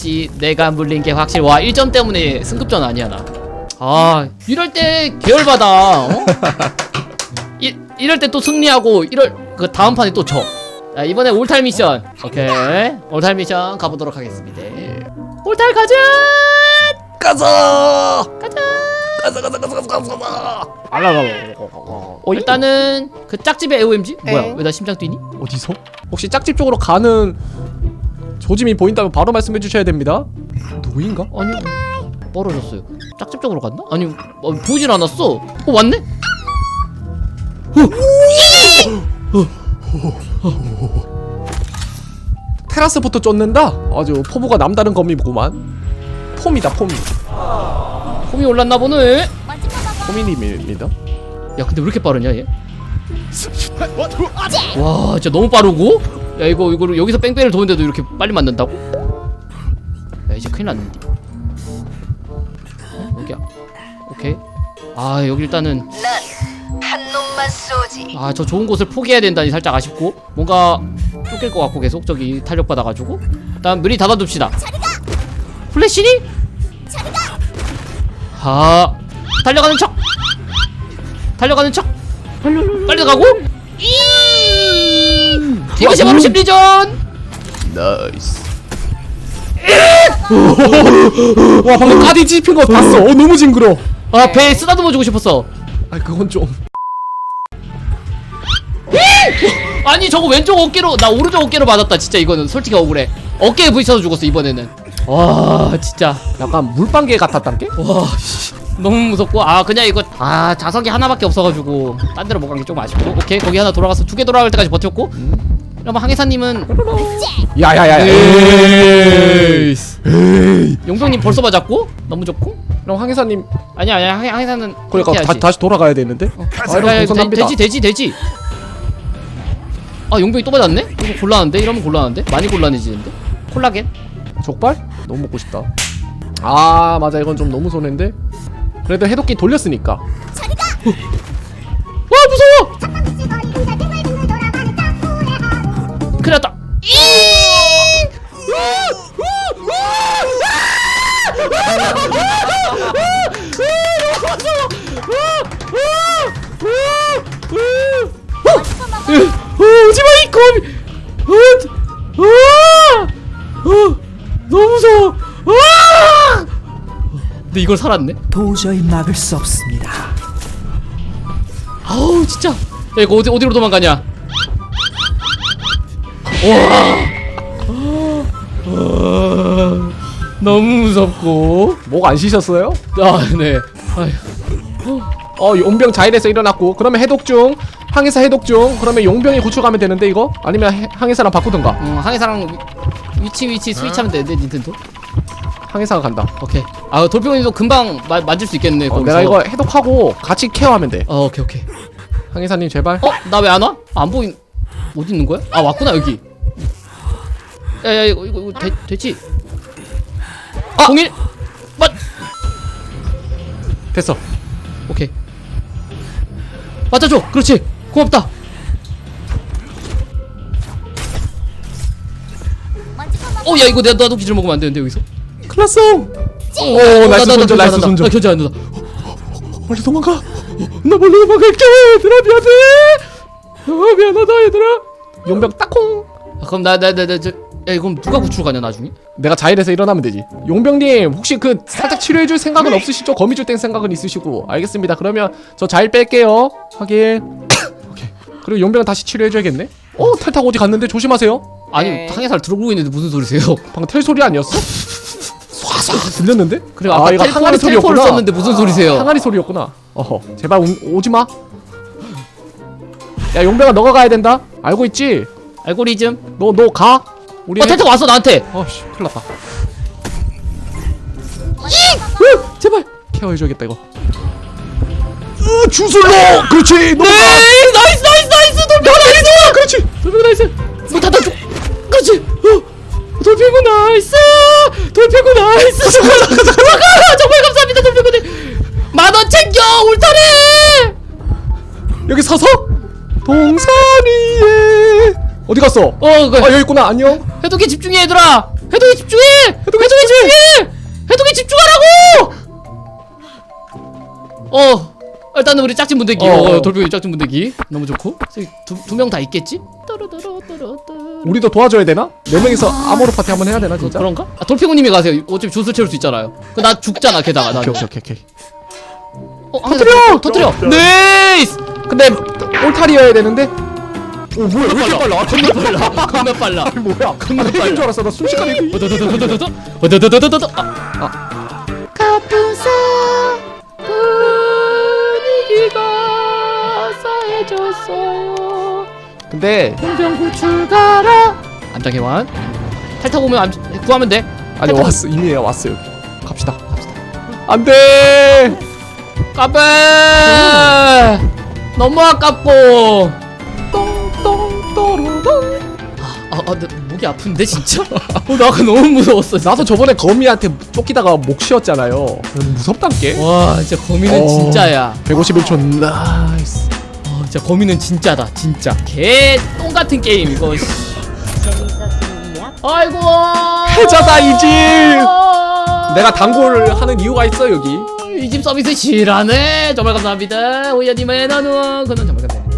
역시 내가 물린 게 확실히 와 1점 때문에 승급전 아니야 나아 이럴 때 계열받아 어? 이, 이럴 때 또 승리하고 이럴 그 다음 판에 또져 자 이번에 올탈 미션 오케이 올탈 미션 가보도록 하겠습니다 올탈 가자 가자. 가자 가자 가자 가자 가자 가자. 어, 일단은 그 짝집의 AOMG 뭐야 에? 왜나 심장 뛰니? 어디서? 혹시 짝집 쪽으로 가는 조짐이 보인다면 바로 말씀해 주셔야 됩니다. 누구인가? 아니요 멀어졌어요 짝집 쪽으로 갔나? 아니 어, 보이진 않았어 어 왔네? 테라스부터 쫓는다. 아주 포부가 남다른 검이구만. 폼이다 폼이. 홈이 올랐나 보네 폼이님입니다. 야 근데 왜 이렇게 빠르냐 얘? 와 진짜 너무 빠르고? 야 이거 이거 여기서 뺑뺑이를 도는데도 이렇게 빨리 맞는다고? 야 이제 큰일 났는데 어? 여기야 오케이 아 여기 일단은 한 놈만 쏘지. 아 저 좋은 곳을 포기해야 된다니 살짝 아쉽고 뭔가 쫓길 것 같고 계속 저기 탄력 받아가지고 일단 문이 닫아둡시다 플래시니? 아 달려가는 척 달려가는 척 빨리 가고 이 것이 바로 심리전! 나이스. 와 방금 까디 찝힌 거 봤어. 어 너무 징그러. 아 배에 쓰다듬어 주고 싶었어. 아 그건 좀. 아니 저거 왼쪽 어깨로 나 오른쪽 어깨로 맞았다. 진짜 이거는 솔직히 억울해. 어깨에 부딪혀서 죽었어 이번에는. 와 진짜. 약간 물방개 같았단 게? 와 씨, 너무 무섭고. 아 그냥 이거 아 자석이 하나밖에 없어가지고. 딴 데로 못 간 게 좀 아쉽고. 오케이 거기 하나 돌아가서 두 개 돌아갈 때까지 버텼고 그러면 항해사님은 야야야. 에이. 용병님 벌써 맞았고 너무 좋고 그럼 황혜사님 아니야 아니야 항해, 항해사는 그러니까 그렇게 다, 해야지. 다시 돌아가야 되는데. 아 야, 돼, 동선납니다. 되지 되지 되지 아 용병이 또 맞았네? 이거 곤란한데? 이러면 곤란한데? 많이 곤란해지는데? 콜라겐? 족발? 너무 먹고 싶다. 아 맞아 이건 좀 너무 손해인데. 그래도 해독기 돌렸으니까. 와 무서워! 큰일 났다 오지마 이 거미 너무 무서워 아! 근데 이걸 살았네 도저히 막을 수 없습니다. 아우 진짜 야 이거 어디 어디로 도망가냐 와. 너무 무섭고. 목 안 쉬셨어요? 아네. 어 용병 자일에서 일어났고 그러면 해독 중 항해사 해독 중 그러면 용병이 구출가면 되는데 이거? 아니면 해- 항해사랑 바꾸든가? 음, 항해사랑 위, 위치 위치 스위치하면 되는데 닌텐도? 항해사가 간다. 오케이. 아 돌병이도 금방 마, 만질 수 있겠네 어, 거기서. 내가 이거 해독하고 같이 케어하면 돼. 어 오케이 오케이. 항해사님 제발. 어? 나 왜 안 와? 안 보인 어디 있는 거야? 아 왔구나 여기 야야 이거 이거, 이거 되, 되지? 아! 공일! 맞 됐어. 오케이. 맞아줘! 그렇지! 고맙다! 어 야 이거 내가 나도 기절 먹으면 안 되는데 여기서? 클났어! 오 어, 나이스 나, 나, 나, 손절 나, 나이스 나, 나, 손절 나 견제 안 된다. 빨리 도망가! 나 빨리 도망갈게! 얘들아 미안해! 아 미안하다 얘들아! 용병 딱콩! 아, 그럼 나 나 나 나 야 이건 누가 구출 가냐 나중에? 내가 자일에서 일어나면 되지. 용병님 혹시 그 살짝 치료해줄 생각은 없으시죠? 거미줄 땡 생각은 있으시고. 알겠습니다. 그러면 저 자일 뺄게요. 확인. 오케이. 그리고 용병 다시 치료해줘야겠네? 어? 탈 타고 어디 갔는데? 조심하세요. 아니 항해사를 들어보고 있는데 무슨 소리세요? 방금 텔 소리 아니었어? 쏴쏴. 들렸는데? 그리고 아까 이거 텔코를 항아리 소리였구나. 썼는데 무슨 소리세요? 항아리 소리였구나. 어허. 제발 오, 오지마. 야 용병아 너가 가야 된다. 알고 있지? 알고리즘? 너 너 가? 우리 어 텔토 왔어 나한테. 어씨 큰일 났다. 으, 제발. 케어해줘야겠다 이거. 으 주술로! 그렇지 가. 에이 나이스 나이스 나이스. 돌핑 나이스. 그렇지. 돌핑 나이스. 문 닫아줘 그렇지. 어. 돌핑구 나이스. 돌핑구 나이스. 잠깐 잠깐 잠깐 정말 감사합니다 돌핑구님 만원 챙겨 울타리! 여기 서서 동산 위에. 어디 갔어? 어 그, 아 여기 있구나. 안녕 해독에 집중해 얘들아 해독에 집중해! 해독에 집중해! 해독에 집중하라고! 어 일단은 우리 짝짓 문대기 어. 어, 돌비 짝짓 문대기 너무 좋고 두두 명 다 있겠지? 우리도 도와줘야 되나? 네 명이서 아모르 파티 한번 해야 되나 진짜? 그 런가? 아, 돌피구님이 가세요. 어차피 주술 채울 수 있잖아요. 그나 죽잖아 게다가 나. 오케이 오케이 오케이. 어, 터트려! 터트려! 네이스! 근데 올탈이어야 되는데. 오 뭐야 왜 이렇게 빨라? 겁나 빨라. 겁나 빨라. 아니 뭐야? 겁나 빨라. 줄 알았어. 나 순식간에 그- 어더더더더더더. 어더더더더더. 아. 가뿐사 분위기가 싸해졌어요. 근데 홍병구 출가라. 안장해완. 탈타고 오면 안, 구하면 돼. 아니 왔어 이미 왔어 여기. 갑시다. 갑시다. 안돼. 까베. 너무 아깝고. 아, 아, 나 목이 아픈데 진짜? 어, 나 아까 너무 무서웠어. 진짜. 나도 저번에 거미한테 쫓기다가 목 쉬었잖아요. 무섭단게. 와, 진짜 거미는 어. 진짜야. 151초 나이스. 어, 진짜 거미는 진짜다, 진짜. 개똥 같은 게임 이거. 씨. 아이고. 해자다, 이 집. 내가 단골 하는 이유가 있어 여기. 이집 서비스 실하네. 정말 감사합니다. 오야님의 나누어 그는 정말 감사해.